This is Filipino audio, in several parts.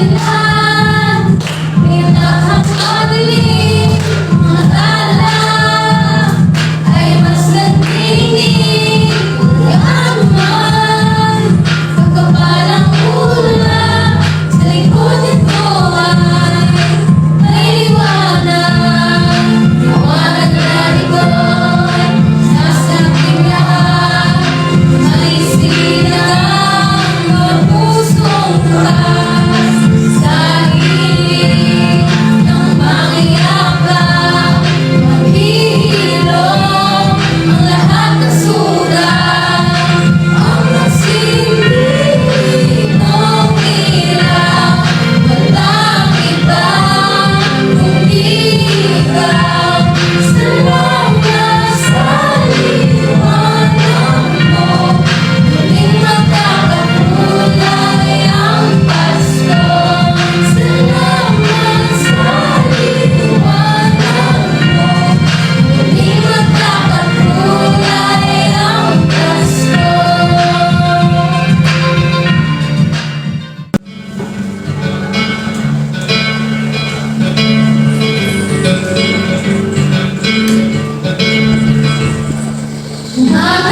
Thank.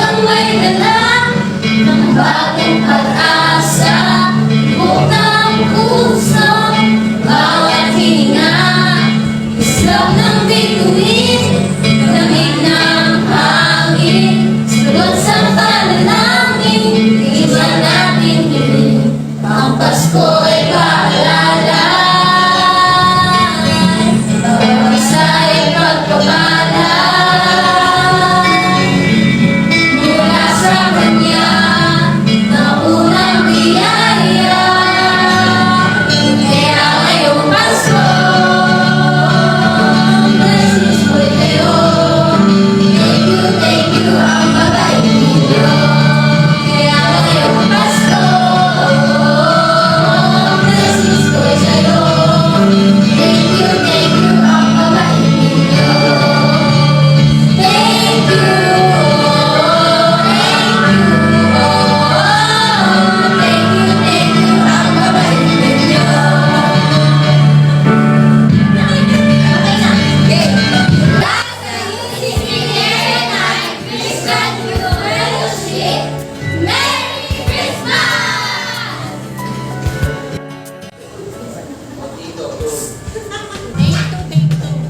ang may dalang ng bagong.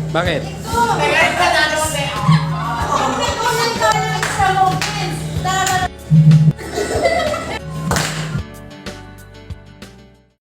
Bakit?